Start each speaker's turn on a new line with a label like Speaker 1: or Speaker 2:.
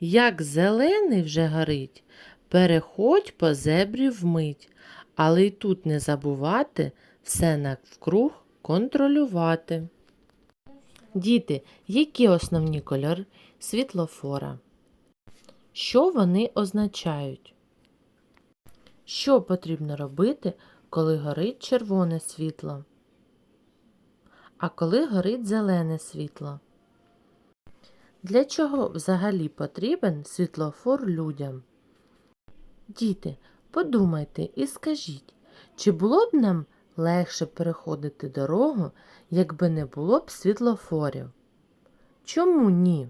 Speaker 1: Як зелений вже горить, переходь по зебрі вмить, але й тут не забувати все навкруг контролювати. Діти, які основні кольори світлофора? Що вони означають? Що потрібно робити, коли горить червоне світло? А коли горить зелене світло? Для чого взагалі потрібен світлофор людям? Діти, подумайте і скажіть, чи було б нам легше переходити дорогу, якби не було б світлофорів? Чому ні?